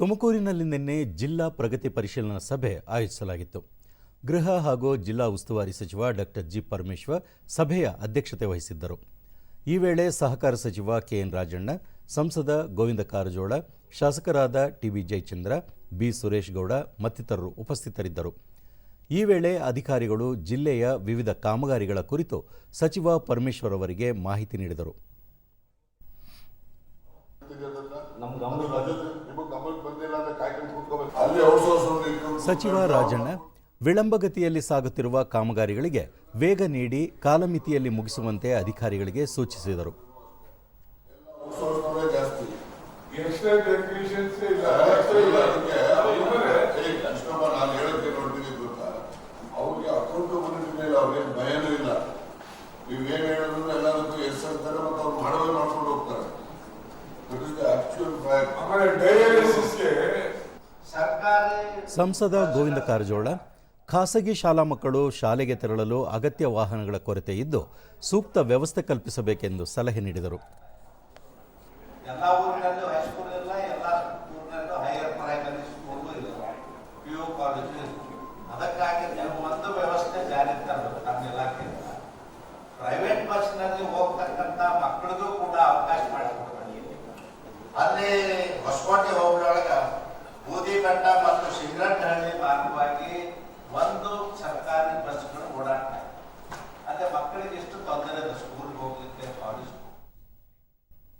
ತುಮಕೂರಿನಲ್ಲಿ ನಿನ್ನೆ ಜಿಲ್ಲಾ ಪ್ರಗತಿ ಪರಿಶೀಲನಾ ಸಭೆ ಆಯೋಜಿಸಲಾಗಿತ್ತು. ಗೃಹ ಹಾಗೂ ಜಿಲ್ಲಾ ಉಸ್ತುವಾರಿ ಸಚಿವ ಡಾಕ್ಟರ್ ಜಿ ಪರಮೇಶ್ವರ್ ಸಭೆಯ ಅಧ್ಯಕ್ಷತೆ ವಹಿಸಿದ್ದರು. ಈ ವೇಳೆ ಸಹಕಾರ ಸಚಿವ ಕೆಎನ್ ರಾಜಣ್ಣ, ಸಂಸದ ಗೋವಿಂದ ಕಾರಜೋಳ, ಶಾಸಕರಾದ ಟಿಬಿ ಜಯಚಂದ್ರ, ಬಿ ಸುರೇಶ್ ಗೌಡ ಮತ್ತಿತರರು ಉಪಸ್ಥಿತರಿದ್ದರು. ಈ ವೇಳೆ ಅಧಿಕಾರಿಗಳು ಜಿಲ್ಲೆಯ ವಿವಿಧ ಕಾಮಗಾರಿಗಳ ಕುರಿತು ಸಚಿವ ಪರಮೇಶ್ವರ್ ಅವರಿಗೆ ಮಾಹಿತಿ ನೀಡಿದರು. ಸಚಿವ ರಾಜಣ್ಣ ವಿಳಂಬಗತಿಯಲ್ಲಿ ಸಾಗುತ್ತಿರುವ ಕಾಮಗಾರಿಗಳಿಗೆ ವೇಗ ನೀಡಿ ಕಾಲಮಿತಿಯಲ್ಲಿ ಮುಗಿಸುವಂತೆ ಅಧಿಕಾರಿಗಳಿಗೆ ಸೂಚಿಸಿದರು. ಮಾಡ್ಕೊಂಡು ಹೋಗ್ತಾರೆ. ಸಂಸದ ಗೋವಿಂದ ಕಾರಜೋಳ, ಖಾಸಗಿ ಶಾಲಾ ಮಕ್ಕಳು ಶಾಲೆಗೆ ತೆರಳಲು ಅಗತ್ಯ ವಾಹನಗಳ ಕೊರತೆ ಇದ್ದು ಸೂಕ್ತ ವ್ಯವಸ್ಥೆ ಕಲ್ಪಿಸಬೇಕೆಂದು ಸಲಹೆ ನೀಡಿದರು. ಎಲ್ಲ ಹೊಸಕೋಟೆ ಹೈಸ್ಕೂಲ್ ಇಲ್ಲ ಬೂದಿ ಊರಿನಲ್ಲೂ ಹೈಯರ್ ಪ್ರೈಮರಿ ಸ್ಕೂಲು ಇಲ್ಲ ಯು ಕಾಲೇಜು ಅದಕ್ಕಾಗಿ ಒಂದು ವ್ಯವಸ್ಥೆ ಜಾರಿಗೆ ತರಬೇಕು ನಮ್ಮ ಇಲಾಖೆಯಿಂದ. ಪ್ರೈವೇಟ್ ಬಸ್ನಲ್ಲಿ ಹೋಗ್ತಕ್ಕಂಥ ಮಕ್ಕಳಿಗೂ ಕೂಡ ಅವಕಾಶ ಮಾಡಿಕೊಡ್ಬೇಕು. ಅಲ್ಲಿ ಹೊಸಕೋಟೆ ಹೋಗ್ಲೊಳಗ ಬೂದಿಘಟ್ಟ